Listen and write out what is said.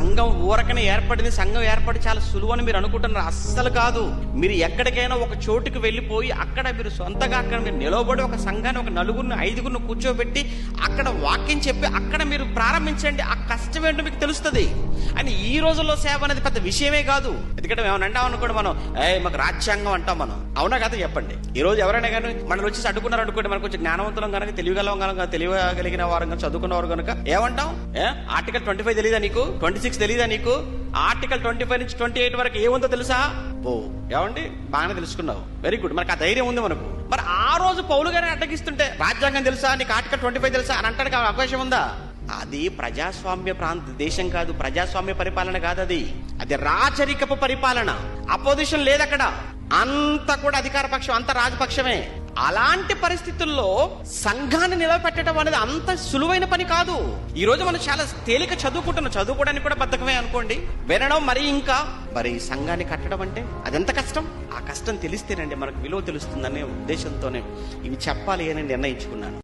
సంఘం ఊరకనే ఏర్పడింది. సంఘం ఏర్పడి చాలా సులువు అని మీరు అనుకుంటున్నారు. అస్సలు కాదు. మీరు ఎక్కడికైనా ఒక చోటుకి వెళ్ళిపోయి అక్కడ మీరు సొంతగా అక్కడ మీరు నిలవబడి ఒక సంఘాన్ని ఒక నలుగురిని ఐదుగురిని కూర్చోబెట్టి అక్కడ వాక్యం చెప్పి అక్కడ మీరు ప్రారంభించండి. ఆ కష్టం ఏంటో మీకు తెలుస్తుంది. అని ఈ రోజుల్లో సేవ అనేది పెద్ద విషయమే కాదు. ఎందుకంటే మేము అంటాం అనుకోండి మనం ఏ మాకు రాజ్యాంగం అంటాం మనం. అవునా కదా చెప్పండి. ఈ రోజు ఎవరైనా కానీ మనల్ని వచ్చి అడ్డుకున్నారు అనుకోండి మనకు కొంచెం జ్ఞానవంతులం కనుక తెలియగలం కనుక తెలియగలిగిన వారు కనుక చదువుకున్నవారు కనుక ఏమంటాం? ఏ? ఆర్టికల్ ట్వంటీ ఫైవ్ తెలియదా నీకు? ట్వంటీ సిక్స్ తెలియదా నీకు? ఆర్టికల్ ట్వంటీ ఫైవ్ నుంచి ట్వంటీ ఎయిట్ వరకు ఏముందో తెలుసా? ఓ ఏమండి? బాగానే తెలుసుకున్నావు. వెరీ గుడ్ మనకు ఆ ధైర్యం ఉంది మనకు. మరి ఆ రోజు పౌలు గారిని అడ్డగిస్తుంటే రాజ్యాంగం తెలుసా? నీకు ఆర్టికల్ ట్వంటీ ఫైవ్ తెలుసా? అని అంటానికి అవకాశం ఉందా? అది ప్రజాస్వామ్య ప్రాంత దేశం కాదు ప్రజాస్వామ్య పరిపాలన కాదు అది. అది రాచరికపు పరిపాలన. అపోజిషన్ లేదు అక్కడ అంత కూడా అధికార పక్షం అంత రాజపక్షమే. అలాంటి పరిస్థితుల్లో సంఘాన్ని నిలబెట్టడం అనేది అంత సులువైన పని కాదు. ఈ రోజు మనం చాలా తేలిక చదువుకుంటున్నాం. చదువుకోవడానికి కూడా బద్ధకమే అనుకోండి. వినడం మరి ఇంకా. మరి సంఘాన్ని కట్టడం అంటే అదెంత కష్టం? ఆ కష్టం తెలిస్తేనండి మనకు విలువ తెలుస్తుందనే ఉద్దేశంతోనే ఇవి చెప్పాలి అని నిర్ణయించుకున్నాను.